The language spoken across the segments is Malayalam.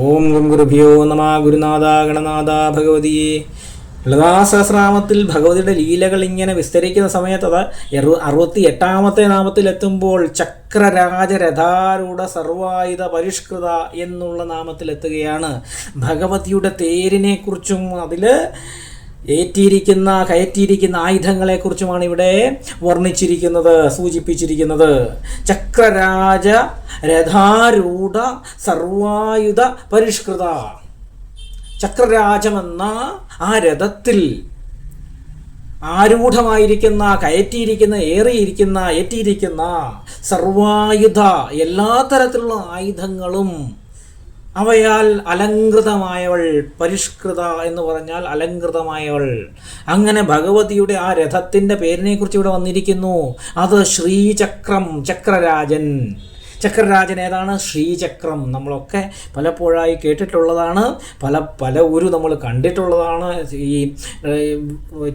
ഓം ഗം ഗുരുഭ്യോ നമ ഗുരുനാഥ ഗണനാഥ ഭഗവതിയെ. ലളിതാസഹസ്രാമത്തിൽ ഭഗവതിയുടെ ലീലകൾ ഇങ്ങനെ വിസ്തരിക്കുന്ന സമയത്ത് അത് എറു- അറുപത്തി എട്ടാമത്തെ നാമത്തിലെത്തുമ്പോൾ ചക്രരാജരഥാരൂഢ സർവായുധ പരിഷ്കൃത എന്നുള്ള നാമത്തിലെത്തുകയാണ്. ഭഗവതിയുടെ തേരിനെക്കുറിച്ചും അതിൽ ഏറ്റിയിരിക്കുന്ന കയറ്റിയിരിക്കുന്ന ആയുധങ്ങളെക്കുറിച്ചുമാണ് ഇവിടെ വർണിച്ചിരിക്കുന്നത് സൂചിപ്പിച്ചിരിക്കുന്നത്. ചക്രരാജ രഥാരൂഢ സർവായുധ പരിഷ്കൃത. ചക്രരാജമെന്ന ആ രഥത്തിൽ ആരൂഢമായിരിക്കുന്ന കയറ്റിയിരിക്കുന്ന ഏറിയിരിക്കുന്ന ഏറ്റിയിരിക്കുന്ന സർവായുധ എല്ലാ തരത്തിലുള്ള ആയുധങ്ങളും അവയാൽ അലങ്കൃതമായവൾ പരിഷ്കൃത എന്ന് പറഞ്ഞാൽ അലങ്കൃതമായവൾ അങ്ങനെ ഭഗവതിയുടെ ആ രഥത്തിന്റെ പേരിനെക്കുറിച്ച് ഇവിടെ വന്നിരിക്കുന്നു. അത് ശ്രീചക്രം ചക്രരാജൻ. ചക്രരാജൻ ഏതാണ്? ശ്രീചക്രം. നമ്മളൊക്കെ പലപ്പോഴായി കേട്ടിട്ടുള്ളതാണ്. പല പല ഒരു നമ്മൾ കണ്ടിട്ടുള്ളതാണ്. ഈ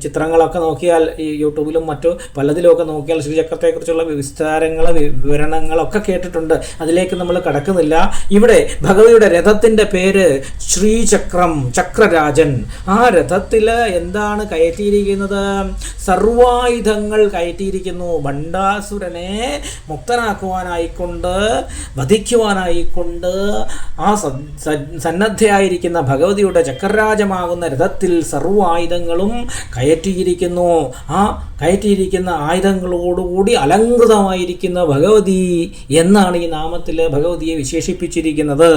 ചിത്രങ്ങളൊക്കെ നോക്കിയാൽ ഈ യൂട്യൂബിലും മറ്റു പലതിലുമൊക്കെ നോക്കിയാൽ ശ്രീചക്രത്തെക്കുറിച്ചുള്ള വിസ്താരങ്ങൾ വിവരണങ്ങളൊക്കെ കേട്ടിട്ടുണ്ട്. അതിലേക്ക് നമ്മൾ കടക്കുന്നില്ല. ഇവിടെ ഭഗവതിയുടെ രഥത്തിന്റെ പേര് ശ്രീചക്രം ചക്രരാജൻ. ആ രഥത്തിൽ എന്താണ് കയറ്റിയിരിക്കുന്നത്? സർവായുധങ്ങൾ കയറ്റിയിരിക്കുന്നു. ഭണ്ഡാസുരനെ മുക്തനാക്കുവാനായിക്കൊണ്ട് വധിക്കുവാനായിക്കൊണ്ട് ആ സന്നദ്ധയായിരിക്കുന്ന ഭഗവതിയുടെ ചക്രരാജമാകുന്ന രഥത്തിൽ സർവായുധങ്ങളും കയറ്റിയിരിക്കുന്നു. ആ കയറ്റിയിരിക്കുന്ന ആയുധങ്ങളോടുകൂടി അലങ്കൃതമായിരിക്കുന്ന ഭഗവതി എന്നാണ് ഈ നാമത്തിൽ ഭഗവതിയെ വിശേഷിപ്പിച്ചിരിക്കുന്നത്.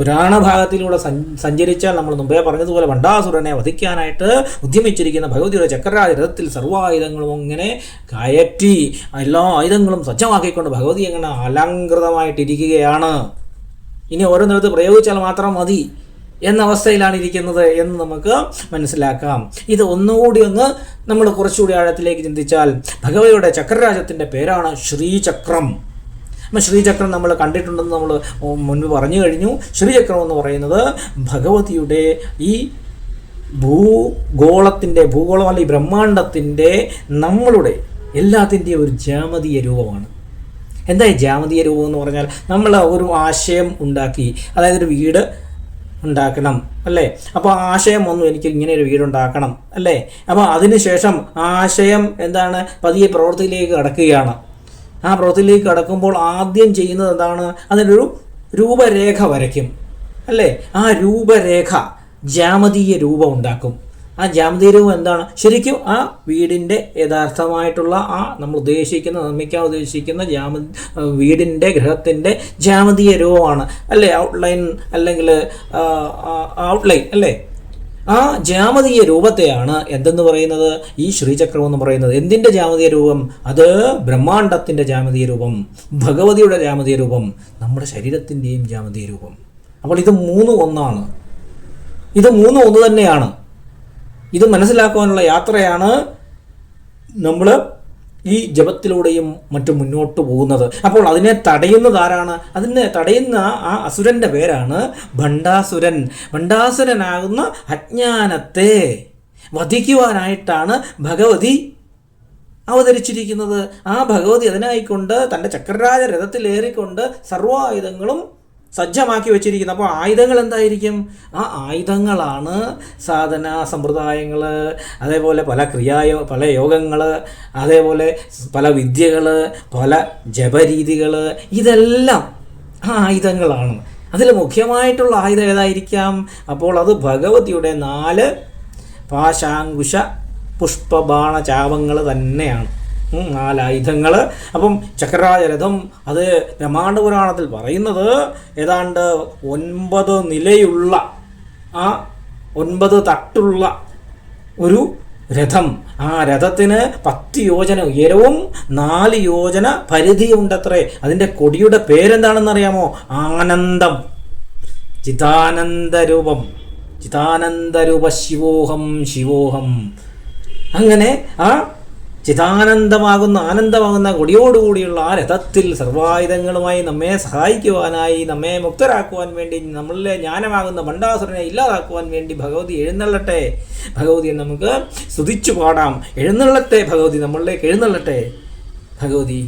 പുരാണ ഭാഗത്തിലൂടെ സഞ്ച- സഞ്ചരിച്ചാൽ നമ്മൾ മുമ്പേ പറഞ്ഞതുപോലെ ഭണ്ഡാസുരനെ വധിക്കാനായിട്ട് ഉദ്യമിച്ചിരിക്കുന്ന ഭഗവതിയുടെ ചക്രരാജ രഥത്തിൽ സർവായുധങ്ങളും അങ്ങനെ കയറ്റി എല്ലാ ആയുധങ്ങളും സജ്ജമാക്കിക്കൊണ്ട് ഭഗവതി അങ്ങനെ അലങ്കൃതമായിട്ടിരിക്കുകയാണ് ഇനി ഓരോ നിലത്ത് പ്രയോഗിച്ചാൽ മാത്രം മതി എന്ന അവസ്ഥയിലാണ് ഇരിക്കുന്നത് എന്ന് നമുക്ക് മനസ്സിലാക്കാം. ഇത് ഒന്നുകൂടി ഒന്ന് നമ്മൾ കുറച്ചുകൂടി ആഴത്തിലേക്ക് ചിന്തിച്ചാൽ ഭഗവതിയുടെ ചക്രരാജത്തിന്റെ പേരാണ് ശ്രീചക്രം. അപ്പം ശ്രീചക്രം നമ്മൾ കണ്ടിട്ടുണ്ടെന്ന് നമ്മൾ മുൻപ് പറഞ്ഞു കഴിഞ്ഞു. ശ്രീചക്രം എന്ന് പറയുന്നത് ഭഗവതിയുടെ ഈ ഭൂഗോളത്തിന്റെ ഭൂഗോളം അല്ലെങ്കിൽ ബ്രഹ്മാണ്ടത്തിന്റെ നമ്മളുടെ എല്ലാത്തിന്റെയും ഒരു ജാമതീയ രൂപമാണ്. എന്താ ജാമതീയ രൂപം എന്ന് പറഞ്ഞാൽ നമ്മൾ ഒരു ആശയം ഉണ്ടാക്കി അതായത് ഒരു വീട് ഉണ്ടാക്കണം അല്ലേ? അപ്പോൾ ആശയം ഒന്നും എനിക്ക് ഇങ്ങനെ ഒരു വീടുണ്ടാക്കണം അല്ലേ? അപ്പോൾ അതിനുശേഷം ആശയം എന്താണ്? പതിയെ പ്രവൃത്തിയിലേക്ക് കടക്കുകയാണ്. ആ പ്രവൃത്തിയിലേക്ക് കടക്കുമ്പോൾ ആദ്യം ചെയ്യുന്നത് എന്താണ്? അതിനൊരു രൂപരേഖ വരയ്ക്കും. അല്ലേ? ആ രൂപരേഖ ജാമതീയ രൂപം ഉണ്ടാക്കും. ആ ജാമതീയ രൂപം എന്താണ്? ശരിക്കും ആ വീടിന്റെ യഥാർത്ഥമായിട്ടുള്ള ആ നമ്മൾ ഉദ്ദേശിക്കുന്ന നിർമ്മിക്കാൻ ഉദ്ദേശിക്കുന്ന ജാമ വീടിന്റെ ഗ്രഹത്തിന്റെ ജാമതീയ രൂപമാണ്. അല്ലേ? ഔട്ട്ലൈൻ അല്ലെങ്കിൽ ഔട്ട്ലൈൻ അല്ലേ? ആ ജാമതീയ രൂപത്തെയാണ് എന്തെന്ന് പറയുന്നത്? ഈ ശ്രീചക്രം എന്ന് പറയുന്നത്. എന്തിന്റെ ജാമതീയ രൂപം? അത് ബ്രഹ്മാണ്ടത്തിന്റെ ജാമതീയ രൂപം ഭഗവതിയുടെ ജാമതീയ രൂപം നമ്മുടെ ശരീരത്തിന്റെയും ജാമതീയ രൂപം. അപ്പോൾ ഇത് മൂന്നും ഒന്നാണ്. ഇത് മൂന്നും ഒന്ന് തന്നെയാണ്. ഇത് മനസ്സിലാക്കുവാനുള്ള യാത്രയാണ് നമ്മൾ ഈ ജപത്തിലൂടെയും മറ്റും മുന്നോട്ട് പോകുന്നത്. അപ്പോൾ അതിനെ തടയുന്നത് ആരാണ്? അതിനെ തടയുന്ന ആ അസുരന്റെ പേരാണ് ഭണ്ഡാസുരൻ. ഭണ്ഡാസുരനാകുന്ന അജ്ഞാനത്തെ വധിക്കുവാനായിട്ടാണ് ഭഗവതി അവതരിച്ചിരിക്കുന്നത്. ആ ഭഗവതി അതിനായിക്കൊണ്ട് തന്റെ ചക്രരാജ രഥത്തിലേറിക്കൊണ്ട് സർവായുധങ്ങളും സജ്ജമാക്കി വെച്ചിരിക്കുന്നത് അപ്പോൾ ആയുധങ്ങൾ എന്തായിരിക്കും? ആ ആയുധങ്ങളാണ് സാധന സമ്പ്രദായങ്ങൾ അതേപോലെ പല ക്രിയായോ പല യോഗങ്ങൾ അതേപോലെ പല വിദ്യകൾ പല ജപരീതികൾ ഇതെല്ലാം ആ ആയുധങ്ങളാണ്. അതിൽ മുഖ്യമായിട്ടുള്ള ആയുധം ഏതായിരിക്കാം? അപ്പോൾ അത് ഭഗവതിയുടെ നാല് പാശാങ്കുശ പുഷ്പബാണ ചാവങ്ങൾ തന്നെയാണ്. നാലായുധങ്ങൾ അപ്പം ചക്രരാജരഥം അത് ബ്രഹ്മാണ്ഡ പുരാണത്തിൽ പറയുന്നത് ഏതാണ്ട് ഒൻപത് നിലയുള്ള ആ ഒൻപത് തട്ടുള്ള ഒരു രഥം. ആ രഥത്തിന് പത്ത് യോജന ഉയരവും നാല് യോജന പരിധിയുണ്ടത്രേ. അതിന്റെ കൊടിയുടെ പേരെന്താണെന്നറിയാമോ? ആനന്ദം. ചിതാനന്ദരൂപം ചിതാനന്ദരൂപ ശിവോഹം ശിവോഹം. അങ്ങനെ ആ ചിതാനന്ദമാകുന്ന ആനന്ദമാകുന്ന കൊടിയോടുകൂടിയുള്ള ആ രഥത്തിൽ സർവായുധങ്ങളുമായി നമ്മെ സഹായിക്കുവാനായി നമ്മെ മുക്തരാക്കുവാൻ വേണ്ടി നമ്മളിലെ ജ്ഞാനമാകുന്ന ഭണ്ഡാസുരനെ ഇല്ലാതാക്കുവാൻ വേണ്ടി ഭഗവതി എഴുന്നള്ളട്ടെ. ഭഗവതിയെ നമുക്ക് സ്തുതിച്ചു പാടാം. എഴുന്നള്ളട്ടെ ഭഗവതി നമ്മളിലേക്ക് എഴുന്നള്ളട്ടെ. ഭഗവതി